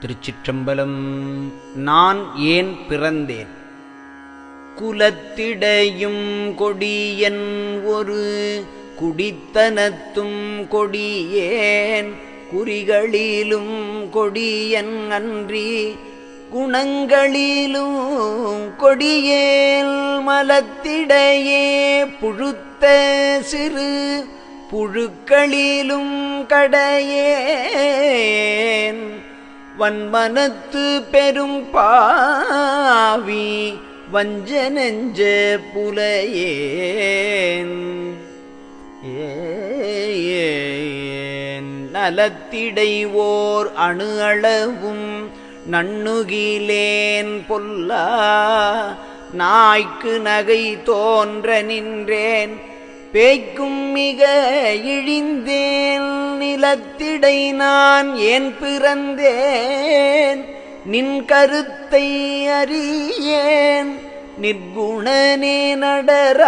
திருச்சிற்றம்பலம். நான் ஏன் பிறந்தேன்? குலத்திடையும் கொடியன் ஒரு குடித்தனத்தும் கொடியேன். குறிகளிலும் கொடியன் அன்றி குணங்களிலும் கொடியேல் மலத்திடையே புழுத்த சிறு புழுக்களிலும் கடையேன். வன்மனத்து பெரும் பாவி வஞ்ச நெஞ்ச புலையேன் ஏன் நலத்திடை ஓர் அணு அளவும் நண்ணுகிலேன் பொல்லா நாய்க்கு நகை தோன்ற நின்றேன். பேய்க்கும் மிக இழிந்தேன் நிலத்திடை நான் ஏன் பிறந்தேன்? நின் கருத்தை அறியேன் நிர்குணனே நடராஜ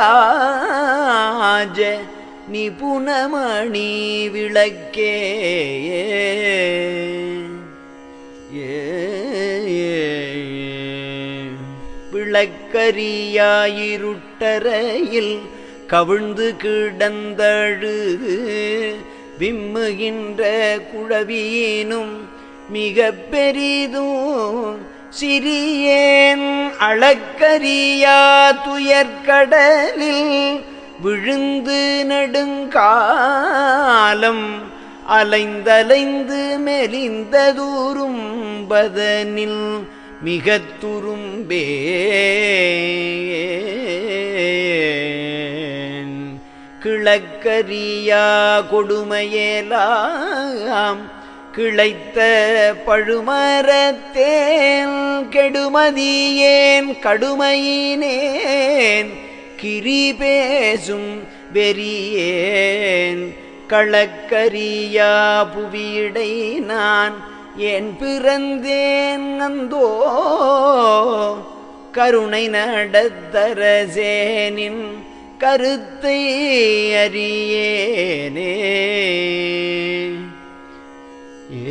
நிபுணமணி விளக்கே. ஏ விளக்கரியாயிருட்டறையில் கவிழ்ந்து கிடந்தழுது விம்முகின்ற குழவியினும் மிக பெரிதும் சிறியேன் அளக்கரியா துயர்கடலில் விழுந்து நெடுங்காலம் அலைந்தலைந்து மெலிந்ததூரும் பதனில் மிக துரும்பே. கிழக்கரியா கொடுமையேலாம் கிளைத்த பழுமரத்தேன் கெடுமதியேன் கடுமையினேன் கிரி பேசும் வெறியேன் களக்கரியா புவியிடை நான் என் பிறந்தேன் அந்தோ கருணை நடத்தரசேனின் கருத்தை அறியேனே. ஏ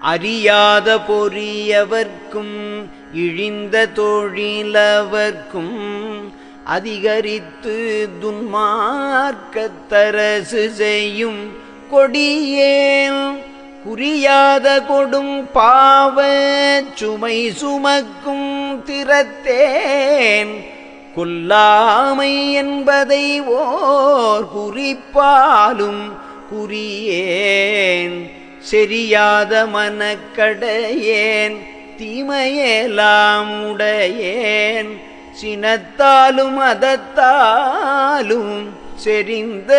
அறியாத பொறியவர்க்கும் இழிந்த தொழிலவர்க்கும் அதிகரித்து துன்மார்க்கத்தரசு செய்யும் கொடியேன் புரியாத கொடும் பாவ சுமை சுமக்கும் திறத்தேன். கொல்லாமை என்பதை ஓர் குறிப்பாலும் குறியேன். செரியாத மனக்கடையேன் தீமையெல்லாம் உடையேன். சினத்தாலும் அதத்தாலும் செறிந்த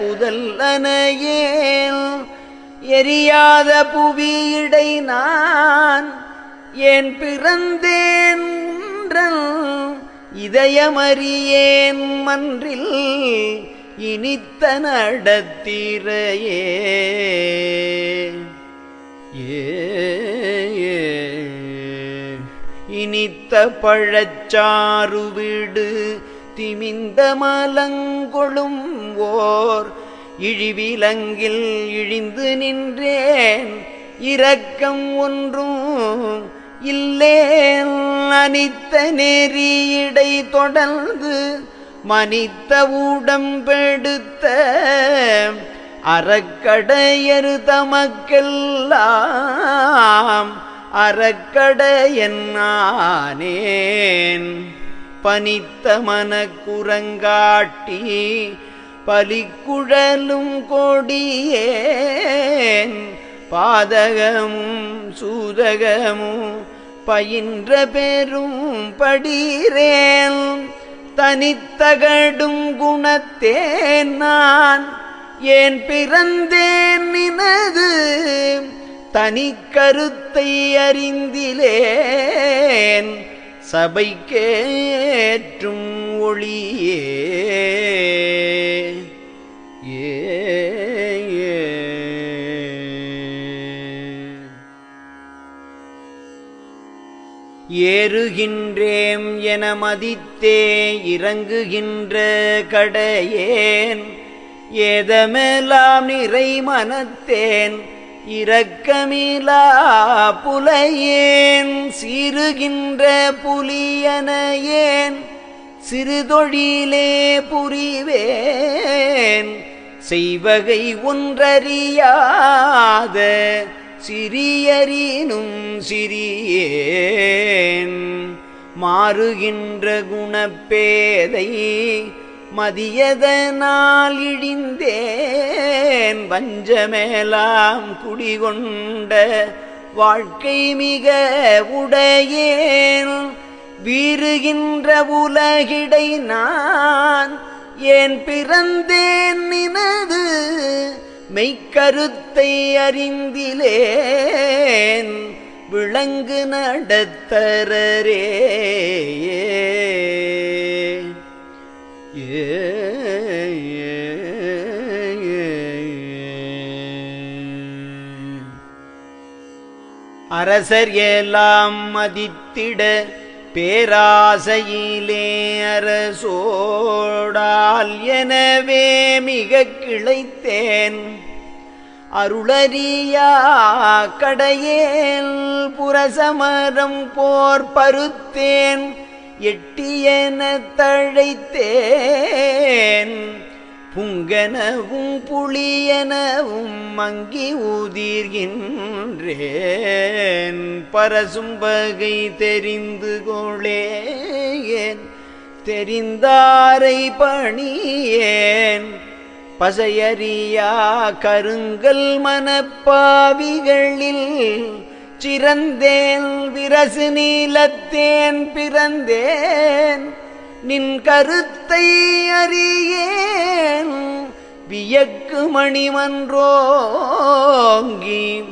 புதல்லனையேன் எரியாத புவியிடை நான் ஏன் பிறந்தேன் இதயமறியேன் மன்றில் இனித்த நடத்திரையே ஏ இனித்த பழச்சாறு வீடு திமிந்த மலங்கொழும் ஓர் இழிவிலங்கில் இழிந்து நின்றேன். இரக்கம் ஒன்றும் இல்லேன். அனித்த நெறியடை தொடர்ந்து மனித்த ஊடம்பெடுத்த அறக்கடையர் தமக்கெல்லாம் அறக்கடையன்னானேன் பனித்த மனக்குரங்காட்டி பலிக்குழலும் கொடியேன். பாதகமும் சூதகமும் பயின்ற பெரும் படிரேன் தனித்தகடும் குணத்தேன் நான். ஏன் பிறந்தேன் நினது? தனி கருத்தை அறிந்திலேன். சபைக்கேற்றும் ஒளியே. ஏ ஏறுகின்றேம் என மதித்தே இறங்குகின்ற கடையேன் ஏதமெல்லாம் நிறை மனத்தேன் இரக்கமிலா புலையேன் சீருகின்ற புலியன ஏன் சிறுதொழிலே புரிவேன். செய்வகை ஒன்றறியாத சிறியறினும் சிறியேன். மாறுகின்ற குணப்பேதை மதியதனால் இழிந்தேன் வஞ்சமேலாம் குடிகொண்ட வாழ்க்கை மிக உடையேன். வீறுகின்ற உலகிடை நான் ஏன் பிறந்தேன் நினது? மெய்க்கருத்தை அறிந்திலேன். விளங்கு நடத்தரே அரசர் எல்லாம் மதித்திட பேராசையிலே அரசோடால் எனவே மிக கிளைத்தேன். அருளறியா கடையேல் புரசமரம் போர் பருத்தேன். எட்டியன தழைத்தேன். புங்கனவும் புளியனவும் மங்கி ஊதீர்கின்றேன். பரசும்பகை தெரிந்து கொளேன் தெரிந்தாரை பணியேன். பசையறியா கருங்கல் மனப்பாவிகளில் சிறந்தேன். விரசு நீலத்தேன் பிறந்தேன். நின் கருத்தை அறியே வியக்கு மணிமன்றோங்கி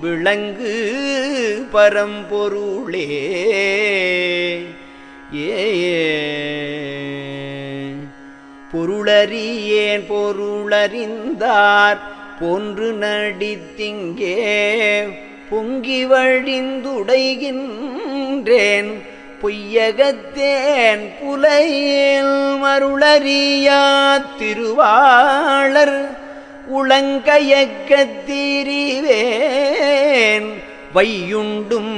விளங்கு பரம்பொருளே. ஏ. பொருளறியேன் பொருளறிந்தார் போன்று நடித்திங்கே பொங்கி வழிந்துடைகின்றேன். பொய்யகத்தேன் புலையில் மருளறியா திருவாளர். உளங்கயக்கத்தீரிவேன் வையுண்டும்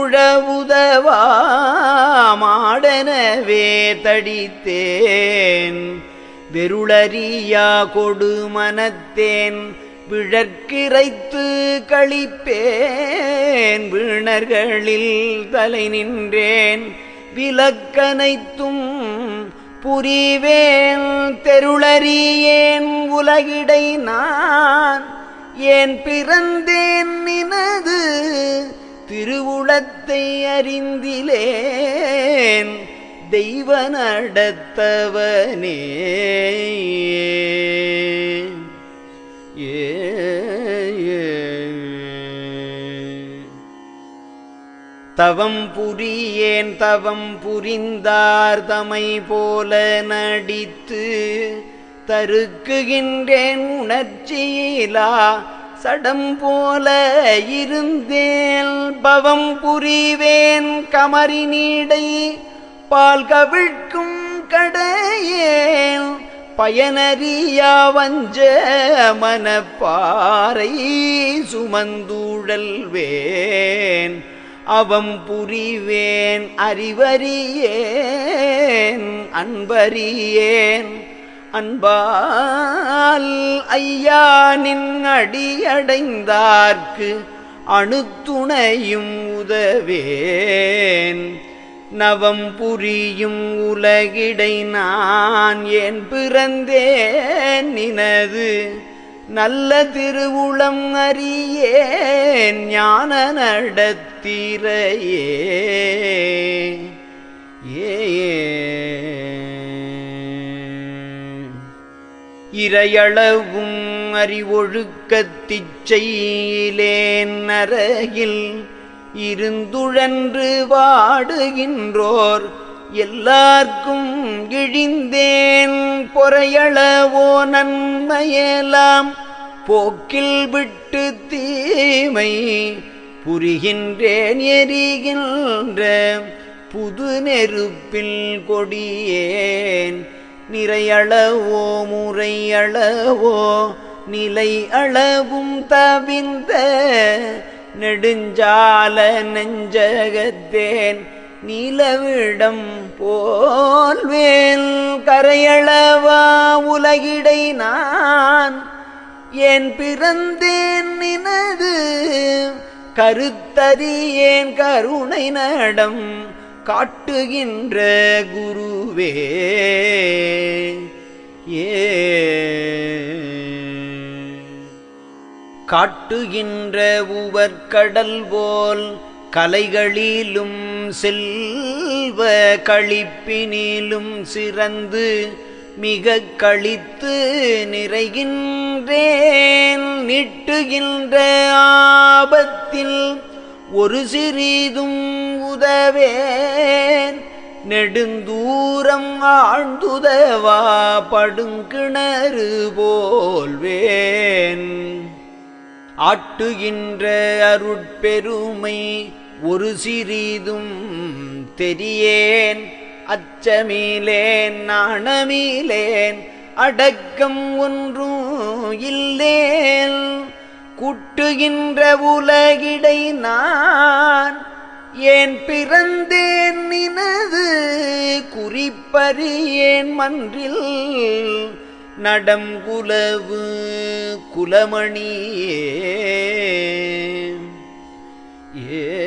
உழவுதவாமாடனவே தடித்தேன். வெருளறியா கொடுமனத்தேன் விழற்கிரைத்து கழிப்பேன் வீணர்களில் தலை நின்றேன். விலக்கனைத்தும் புரிவேன். தெருளறியேன் உலகிடை நான். ஏன் பிறந்தேன் நினது திருவுளத்தை அறிந்திலேன். தெய்வ நடத்தவனே. ஏ தவம் புரியேன் தவம் புரிந்தார் தமை போல நடித்து தருக்குகின்றேன் உணர்ச்சியிலா சடம் போல இருந்தேல் பவம் புரிவேன் கமரி நீடை பால் கவிழ்க்கும் கடையேல் பயனறியா வஞ்ச மனப்பாறை சுமந்தூழல்வேன் அவம் புரிவேன் அறிவறியேன் அன்பறியேன். அன்பால் ஐயா நின் அடியடைந்தார்க்கு அணுத்துணையும் உதவேன். நவம் புரியும் உலகிடை நான் ஏன் பிறந்தேன் நினது? நல்ல திருவுளம் அறியேன் ஞான நடத்திரையே ஏ இரையளவும் அறிவொழுக்கத்திச் நரகில் இருந்துழன்று வாடுகின்றோர் எல்லார்க்கும் இழிந்தேன் பொறையளவோ நன்மையெல்லாம் போக்கில் விட்டு தீமை புரிகின்றேன் எரிகின்ற புது நெருப்பில் கொடியேன். நிறையளவோ முறையளவோ நிலை அளவும் தவிந்த நெடுஞ்சால நெஞ்சகத்தேன். நிலவிடம் போல்வேல் கரையளவா உலகிடை நான். ஏன் பிறந்தேன் நினது? கருத்தறியேன் கருணை நடம் காட்டுகின்ற குருவே. ஏ. காட்டுகின்ற உவர்கடல் போல் கலைகளிலும் செல்வ கழிப்பினிலும் சிறந்து மிக கழித்து நிறைகின்றேன். நிட்டுகின்ற ஆபத்தில் ஒரு சிறிதும் உதவேன். நெடுந்தூரம் ஆழ்ந்துதவா படுங்கிணறு போல்வேன். ஆட்டுகின்ற அருட்பெருமை ஒரு சிறிதும் தெரியேன் அச்சமிலேன் நாணமிலேன் அடக்கம் ஒன்றும் இல்லேன். குட்டுகின்ற உலகிடை நான் ஏன் பிறந்தேன் நினது குறிப்பறியேன் மன்றில். நடம் குலவு குலமணியே ஏ